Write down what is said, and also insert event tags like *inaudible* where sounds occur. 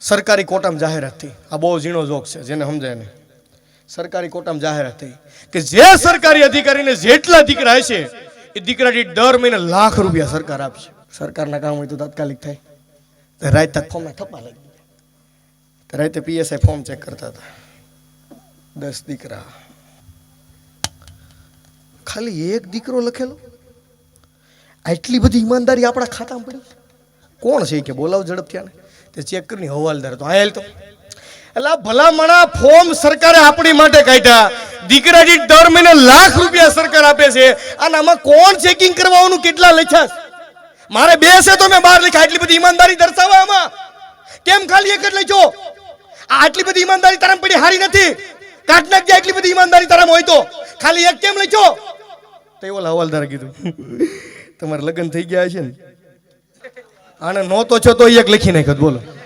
સરકારી કોટામાં જાહેરાત થઈ. આ બહુ ઝીણો જોક છે, જેને સમજાય ને સરકારી કોટામાં જાહેરાત થઈ કે જે સરકારી અધિકારીને જેટલા દીકરા હશે, એ દીકરા દીઠ દર મહિને લાખ રૂપિયા સરકાર આપશે. સરકારના કામ હોય તો તાત્કાલિક થાય. રાતે ફોર્મે થપ્પા લાગી ગયા. રાતે પીએસઆઈ ફોર્મ ચેક કરતા હતા. દસ દીકરા. ખાલી એક દીકરો લખેલો? આટલી બધી ઈમાનદારી આપણા ખાતામાં પડી? કોણ છે કે બોલાવ ઝડપથી આને? તે ચેક કરીને હવાલદાર તો આયેલ તો. એટલે ભલામણા ફોર્મ સરકારે આપણી માટે કાઢ્યા. દીકરા દીઠ દર મહિને લાખ રૂપિયા સરકાર આપે છે. અને આમાં કોણ ચેકિંગ કરવાનું, કેટલા લખ્યા મારે બે છે તો મેં બહાર લખ્યા. આટલી બધી ઈમાનદારી દર્શાવવા આમાં. કેમ ખાલી એક જ લખ્યો? આટલી બધી ઈમાનદારી તારામ પડી હારી નથી. કાટ નાખજે આટલી બધી ઈમાનદારી તારામ હોય તો. ખાલી એક કેમ લખ્યો? તો એ ઓલા હવાલદારે કીધું, *laughs* તમારે લગ્ન થઈ ગયા છે ને. આને નહોતો છો તો એક લખી નાખ્યો. બોલો.